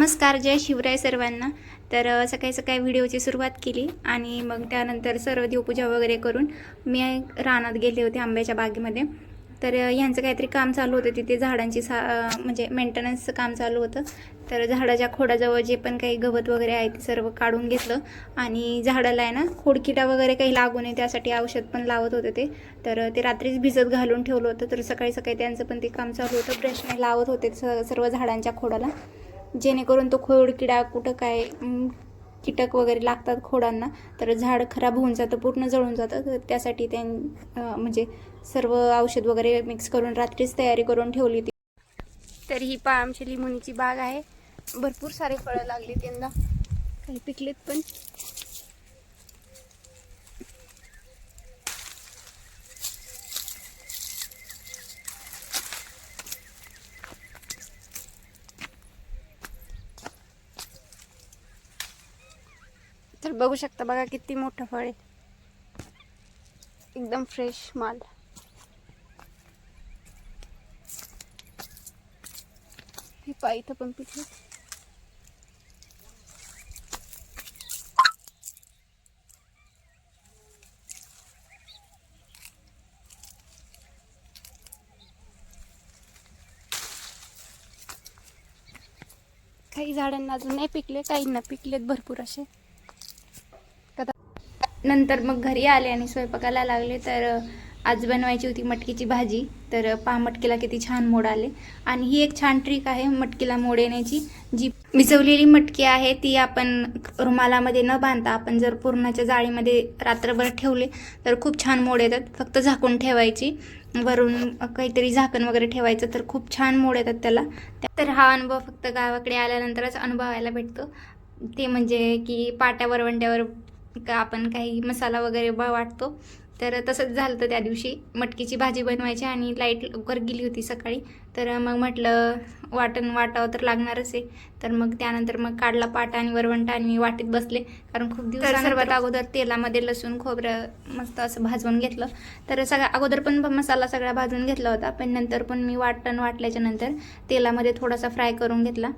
नमस्कार जय शिवराय सर्वांना. तर सकाळी सकाळी व्हिडिओची सुरुवात केली आणि मग त्यानंतर सर्व देवपूजा वगैरे करून मी रानात गेले होते आंब्याच्या बागेमध्ये. तर यांचं ह्यांचं काहीतरी काम चालू होतं. तिथे झाडांची सा म्हणजे मेंटेनन्सचं काम चालू होतं. तर झाडाच्या खोडाजवळ जे पण काही गवत वगैरे आहे ते सर्व काढून घेतलं आणि झाडाला आहे ना खोडकिटा वगैरे काही लागू नये त्यासाठी औषध पण लावत होते ते. तर ते रात्रीच भिजत घालून ठेवलं होतं. तर सकाळी सकाळी त्यांचं पण ते काम चालू होतं. ब्रशने लावत होते स- सर्व झाडांच्या खोडाला. जेणेकरून तो खोड किडा कुठं काय कीटक वगैरे लागतात खोडांना तर झाड खराब होऊन जातं पूर्ण जळून जातं. तर त्यासाठी त्यां म्हणजे सर्व औषध वगैरे मिक्स करून रात्रीच तयारी करून ठेवली होती. तर ही पा आमची लिमोनीची बाग आहे. भरपूर सारे फळं लागली त्यांना काही पिकलेत पण. तर बघू शकता बघा किती मोठं फळ आहे. एकदम फ्रेश माल. हे पा इथं पण पिकले. काही झाडांना अजून नाही पिकले काहींना पिकलेत भरपूर असे. नंतर मग घरी आले आणि स्वयंपाकाला लागले तर आज बनवायची होती मटकीची भाजी. तर पहा मटकीला किती छान मोड आले. आणि ही एक छान ट्रिक आहे मटकीला मोड येण्याची. जी मिसवलेली मटकी आहे ती आपण रुमालामध्ये न बांधता आपण जर पूर्णाच्या जाळीमध्ये रात्रभर ठेवले तर खूप छान मोड येतात. फक्त झाकून ठेवायची. वरून काहीतरी झाकण वगैरे ठेवायचं तर खूप छान मोड येतात त्याला. तर हा अनुभव फक्त गावाकडे आल्यानंतरच अनुभवायला भेटतो. ते म्हणजे की पाट्या वरवंट्यावर का आपण काही मसाला वगैरे ब वाटतो. तर तसंच झालं होतं त्या दिवशी. मटकीची भाजी बनवायची आणि लाइट लवकर गेली होती सकाळी. तर मग म्हटलं वाटण वाटावं तर लागणारच आहे. तर मग त्यानंतर मग काढला पाटा आणि वरवंटा आणि मी वाटीत बसले. कारण खूप दिवस सर्वात अगोदर तेलामध्ये लसूण खोबरं मस्त असं भाजवून घेतलं. तर सगळ्या अगोदर पण मसाला सगळा भाजून घेतला होता. पण नंतर पण मी वाटण वाटल्याच्या नंतर तेलामध्ये थोडासा फ्राय करून घेतला.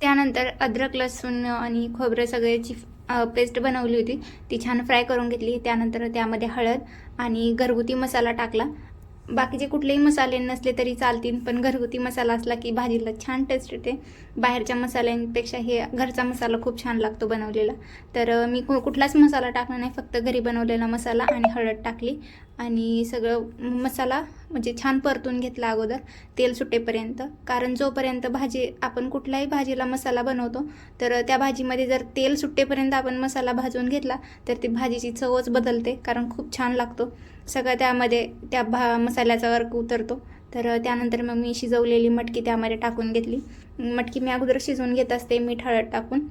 त्यानंतर अद्रक लसूण आणि खोबरं सगळ्याची पेस्ट बनवली होती. ती छान फ्राय करून घेतली. त्यानंतर त्यामध्ये हळद आणि घरगुती मसाला टाकला. बाकीचे कुठलेही मसाले नसले तरी चालतील पण घरगुती मसाला असला की भाजीला छान टेस्ट येते. बाहेरच्या मसाल्यांपेक्षा हे घरचा मसाला खूप छान लागतो बनवलेला. तर मी कु- कुठलाच मसाला टाकला नाही फक्त घरी बनवलेला मसाला आणि हळद टाकली. आणि सगळं मसाला म्हणजे छान परतून घेतला अगोदर तेल सुटेपर्यंत. कारण जोपर्यंत भाजी आपण कुठल्याही भाजीला मसाला बनवतो तर त्या भाजीमध्ये जर तेल सुटेपर्यंत आपण मसाला भाजून घेतला तर ती भाजीची चवच बदलते कारण खूप छान लागतो. सगळं त्यामध्ये त्या भा मसाल्याचा वर्क उतरतो. तर त्यानंतर मग मी शिजवलेली मटकी त्यामध्ये टाकून घेतली. मटकी मी अगोदर शिजवून घेत असते मीठ हळद टाकून.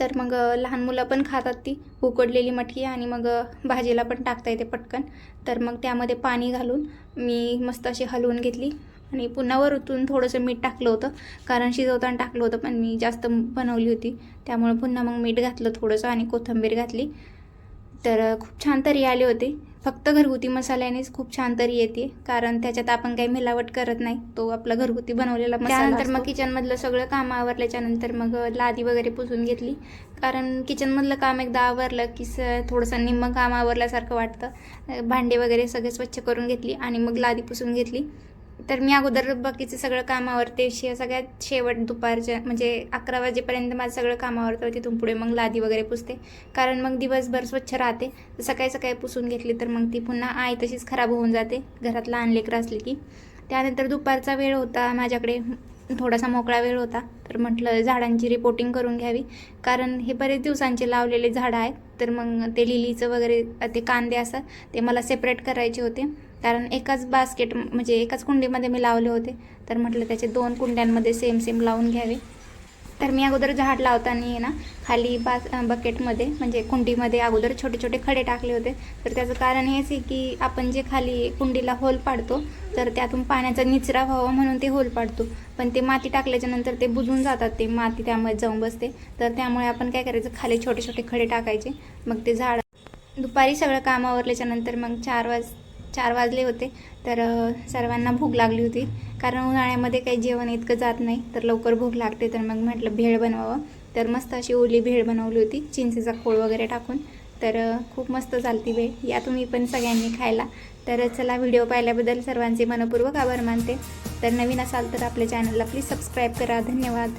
तर मग लहान मुलं पण खातात ती उकडलेली मटकी आणि मग भाजीला पण टाकता येते पटकन. तर मग त्यामध्ये पाणी घालून मी मस्त अशी हलवून घेतली आणि पुन्हा वरतून थोडंसं मीठ टाकलं होतं. कारण शिजवताना टाकलं होतं पण मी जास्त बनवली होती. त्यामुळे पुन्हा मग मीठ घातलं थोडंसं आणि कोथिंबीर घातली. तर खूप छान तरी आले होते. फक्त घरगुती मसाल्यानेच खूप छान तरी येते कारण त्याच्यात आपण काही मिलावट करत नाही. तो आपला घरगुती बनवलेला मसाला त्यानंतर मग किचनमधलं सगळं काम आवरल्याच्या नंतर मग लादी वगैरे पुसून घेतली. कारण किचनमधलं काम एकदा आवरलं की स थोडंसं निम्म काम आवरल्यासारखं वाटतं. भांडे वगैरे सगळे स्वच्छ करून घेतली आणि मग लादी पुसून घेतली. तर मी अगोदर बाकीचं सगळं कामावरते शे सगळ्यात शेवट दुपारच्या म्हणजे अकरा वाजेपर्यंत माझं सगळं कामावर तिथून पुढे मग लादी वगैरे पुसते. कारण मग दिवसभर स्वच्छ राहते. तर सकाळी सकाळी पुसून घेतली तर मग ती पुन्हा आई तशीच खराब होऊन जाते. घरात लहान लेकरं असली की. त्यानंतर दुपारचा वेळ होता माझ्याकडे. थोडासा मोकळा वेळ होता तर म्हटलं झाडांची रिपोर्टिंग करून घ्यावी. कारण हे बरेच दिवसांचे लावलेले झाडं आहेत तर मग ते लिलीचं वगैरे ते कांदे असतात ते मला सेपरेट करायचे होते. कारण एकाच बास्केट म्हणजे एकाच कुंडीमध्ये मी लावले होते. तर म्हटलं त्याचे दोन कुंड्यांमध्ये सेम सेम लावून घ्यावे. तर मी अगोदर झाड लावताना आहे ना खाली बास बकेटमध्ये म्हणजे कुंडीमध्ये अगोदर छोटे छोटे खडे टाकले होते. तर त्याचं कारण हेच आहे की आपण जे खाली कुंडीला होल पाडतो तर त्यातून पाण्याचा निचरा व्हावा म्हणून ते होल पाडतो. पण ते माती टाकल्याच्या नंतर ते बुजून जातात ते माती त्यामध्ये जाऊन बसते. तर त्यामुळे आपण काय करायचं खाली छोटे छोटे खडे टाकायचे मग ते झाड दुपारी सगळं काम आवरल्याच्यानंतर मग चार वाज चार वाजले होते. तर सर्वांना भूक लागली होती. कारण उन्हाळ्यामध्ये काही जेवण इतकं जात नाही. तर लवकर भूक लागते. तर मग म्हटलं भेळ बनवावं. तर मस्त अशी ओली भेळ बनवली होती. चिंचेचा खोळ वगैरे टाकून. तर खूप मस्त चालती भेळ. या तुम्ही पण सगळ्यांनी खायला. तर चला व्हिडिओ पाहिल्याबद्दल सर्वांचे मनपूर्वक आभार मानते. तर नवीन असाल तर आपल्या चॅनलला प्लीज सबस्क्राईब करा. धन्यवाद.